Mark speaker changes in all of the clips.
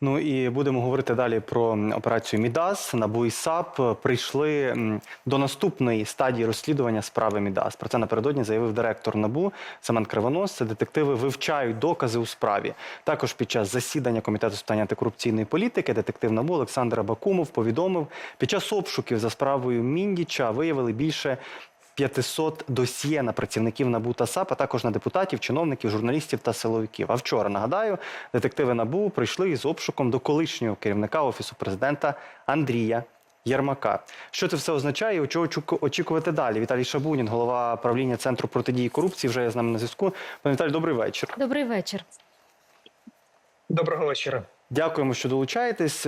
Speaker 1: Ну і будемо говорити далі про операцію Мідас. НАБУ і САП прийшли до наступної стадії розслідування справи Мідас. Про це напередодні заявив директор НАБУ Семен Кривонос. Детективи вивчають докази у справі. Також під час засідання комітету з питань антикорупційної політики детектив НАБУ Олександр Абакумов повідомив, під час обшуків за справою Міндіча виявили більше 500 досьє на працівників НАБУ та САП, а також на депутатів, чиновників, журналістів та силовиків. А вчора нагадаю, детективи НАБУ прийшли із обшуком до колишнього керівника офісу президента Андрія. Єрмака, що це все означає? і Чого очікувати далі? Віталій Шабунін, голова правління центру протидії корупції, вже є з нами на зв'язку. Пане Віталій, добрий вечір.
Speaker 2: Добрий вечір.
Speaker 3: Доброго вечора.
Speaker 1: Дякуємо, що долучаєтесь.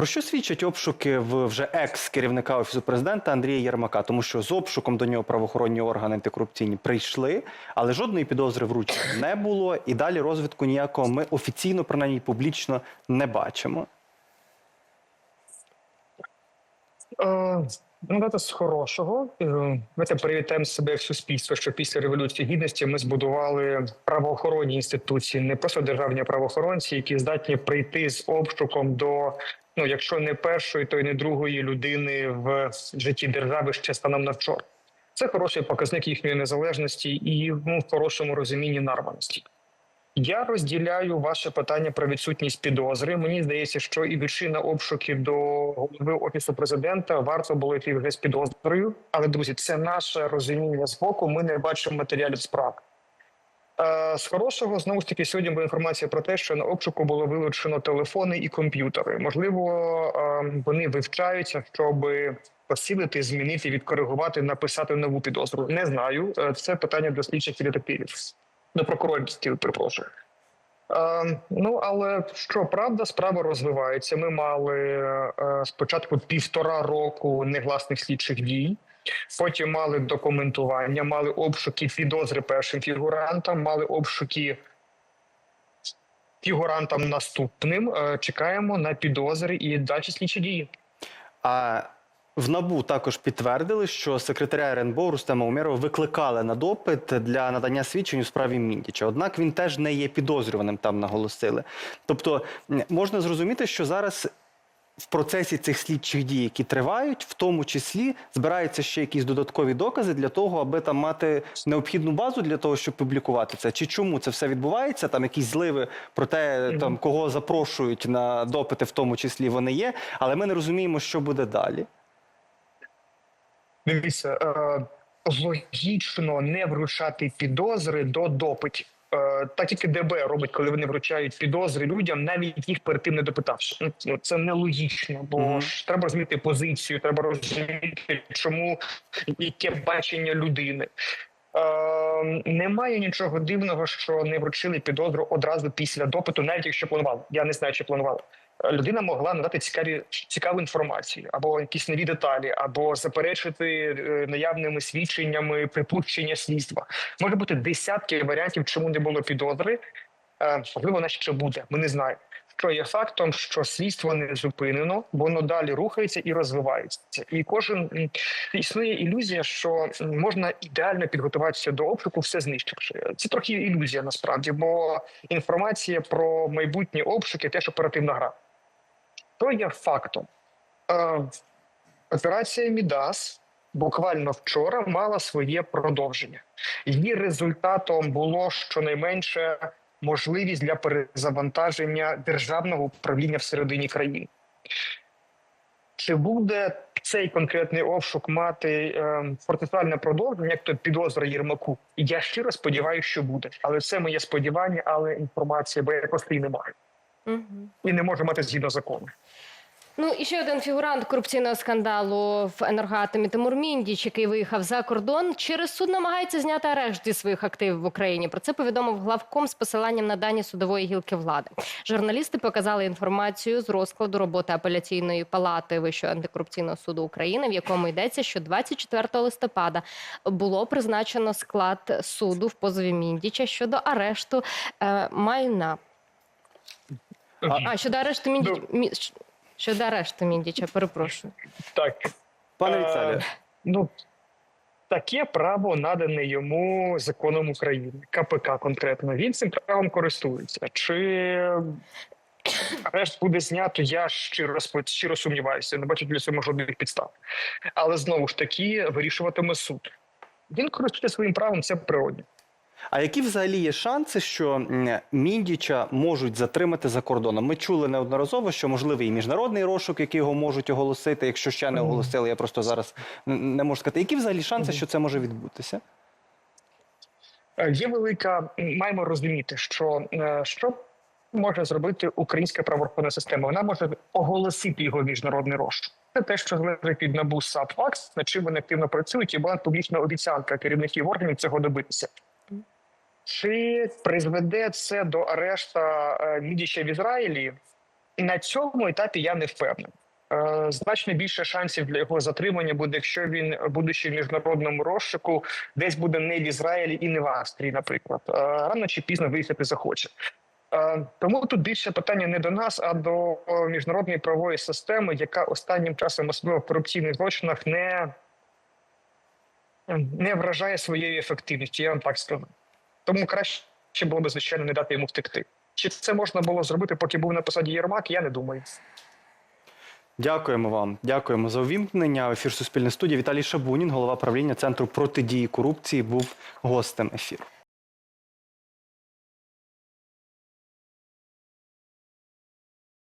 Speaker 1: Про що свідчать обшуки в вже екс-керівника офісу президента Андрія Єрмака? Тому що з обшуком до нього правоохоронні органи антикорупційні прийшли, але жодної підозри вручення не було. І далі розвитку ніякого ми офіційно, принаймні публічно, не бачимо.
Speaker 3: Е, ну, давайте з хорошого. Давайте привітаємо себе як суспільство, що після революції гідності ми збудували правоохоронні інституції, не просто державні правоохоронці, які здатні прийти з обшуком до. Ну, якщо не першої, то й не другої людини в житті держави ще станом на вчора. Це хороший показник їхньої незалежності і ну, в хорошому розумінні нарваності. Я розділяю ваше питання про відсутність підозри. Мені здається, що і вершина обшуків до голови офісу президента варто було йти вже з підозрою. Але друзі, це наше розуміння з боку. Ми не бачимо матеріалів справ. Е, З хорошого знову ж таки сьогодні була інформація про те, що на обшуку було вилучено телефони і комп'ютери. Можливо, е, вони вивчаються, щоб посилити, змінити, відкоригувати, написати нову підозру. Не знаю. Е, Це питання до слідчих детективів до прокурорських, перепрошую. Ну але що правда, справа розвивається. Ми мали спочатку півтора року негласних слідчих дій. Потім мали документування, мали обшуки підозри першим фігурантам, мали обшуки фігурантам наступним. Е, Чекаємо на підозри і далі слідчі дії.
Speaker 1: А в НАБУ також підтвердили, що секретаря РНБО Рустема Умєрова викликали на допит для надання свідчень у справі Міндіча. Однак він теж не є підозрюваним, там наголосили. Тобто можна зрозуміти, що зараз. В процесі цих слідчих дій, які тривають, в тому числі збираються ще якісь додаткові докази для того, аби там мати необхідну базу для того, щоб публікувати це. Чи чому це все відбувається? Там якісь зливи про те, там кого запрошують на допити, в тому числі вони є, але ми не розуміємо, що буде далі.
Speaker 3: Дивіться, е, логічно не вручати підозри до допитів. Так тільки ДБ робить, коли вони вручають підозри людям, навіть їх перед тим не допитавши. Ну, Ну це нелогічно, бо
Speaker 1: Мгм.
Speaker 3: ж треба розуміти позицію, треба розуміти, чому яке бачення людини. Е, немає нічого дивного, що не вручили підозру одразу після допиту, навіть якщо планували. Я не знаю, чи планували. Е, Людина могла надати цікаві цікаву інформацію, або якісь нові деталі, або заперечити е, наявними свідченнями припущення слідства. Може бути десятки варіантів, чому не було підозри. Е, Можливо, вона ще буде. Ми не знаємо. Що є фактом, що слідство не зупинено, воно далі рухається і розвивається. І кожен існує ілюзія, що можна ідеально підготуватися до обшуку, все знищивши. Це трохи ілюзія насправді, бо інформація про майбутні обшуки теж оперативна гра. То є фактом. Е, Операція Мідас буквально вчора мала своє продовження. Її результатом було щонайменше можливість для перезавантаження державного управління всередині країни. Чи буде цей конкретний обшук мати е, процесуальне продовження, як то підозра Єрмаку? Я щиро сподіваюся, що буде. Але це моє сподівання, але інформації, бо я просто її не.
Speaker 2: Угу.
Speaker 3: І не може мати згідно закону.
Speaker 2: Ну і ще один фігурант корупційного скандалу в енергоатомі Тимур Міндіч, який виїхав за кордон, через суд намагається зняти арешт зі своїх активів в Україні. Про це повідомив главком з посиланням на дані судової гілки влади. Журналісти показали інформацію з розкладу роботи апеляційної палати Вищого антикорупційного суду України, в якому йдеться, що 24 листопада було призначено склад суду в позові Міндіча щодо арешту е, майна. А щодо арешту Міндіча. Щодо арешту Міндіча, перепрошую.
Speaker 3: Так,
Speaker 1: Пане
Speaker 3: Е,
Speaker 1: Віталію,
Speaker 3: Ну таке право надане йому законом України, КПК конкретно. Він цим правом користується. Чи арешт буде знято. Я щиро щиро сумніваюся. Не бачу для цього жодних підстав. Але знову ж таки вирішуватиме суд. Він користується своїм правом, це природне.
Speaker 1: А які взагалі є шанси, що Міндіча можуть затримати за кордоном? Ми чули неодноразово, що можливий і міжнародний розшук, який його можуть оголосити, якщо ще не оголосили. Я просто зараз не можу сказати. Які взагалі шанси, що це може відбутися?
Speaker 3: Е, Є велика, маємо розуміти, що е, що може зробити українська правоохоронна система. Вона може оголосити його міжнародний розшук. Це те, що залежить від НАБУ САП ФАКС, над чим вони активно працюють, і була публічна обіцянка керівників органів цього добитися. Чи призведе це до арешта е, Мідіча в Ізраїлі? На цьому етапі я не впевнений. Е, Значно більше шансів для його затримання буде, якщо він, будучи в міжнародному розшуку, десь буде не в Ізраїлі і не в Австрії, наприклад. Е, Рано чи пізно виїхати захоче. Е, Тому тут більше питання не до нас, а до е, міжнародної правової системи, яка останнім часом, особливо в корупційних злочинах, не, не вражає своєю ефективністю. Я вам так скажу. Тому краще було б, звичайно, не дати йому втекти. Чи це можна було зробити, поки був на посаді Єрмак? Я не думаю.
Speaker 1: Дякуємо вам. Дякуємо за увімкнення. Ефір Суспільне студії Віталій Шабунін, голова правління Центру протидії корупції, був гостем ефіру.